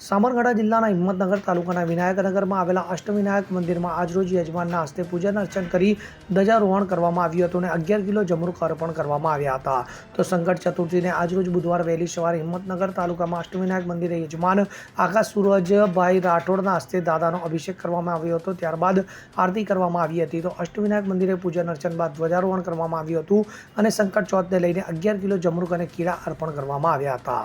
સાબરકાંઠા જિલ્લાના હિંમતનગર તાલુકાના વિનાયકનગરમાં આવેલા અષ્ટવિનાયક મંદિરમાં આજરોજ યજમાનના હસ્તે પૂજન અર્ચન કરી ધ્વજારોહણ કરવામાં આવ્યું હતું અને અગિયાર કિલો જમરૂખ અર્પણ કરવામાં આવ્યા હતા. તો સંકટ ચતુર્થીને આજરોજ બુધવાર વહેલી સવારે હિંમતનગર તાલુકામાં અષ્ટવિનાયક મંદિરે યજમાન આકાશ સૂરજભાઈ રાઠોડના હસ્તે દાદાનો અભિષેક કરવામાં આવ્યો હતો. ત્યારબાદ આરતી કરવામાં આવી હતી. તો અષ્ટવિનાયક મંદિરે પૂજન અર્ચન બાદ ધ્વજારોહણ કરવામાં આવ્યું હતું અને સંકટ ચોથને લઈને અગિયાર કિલો જમરૂખ અને કીડા અર્પણ કરવામાં આવ્યા હતા.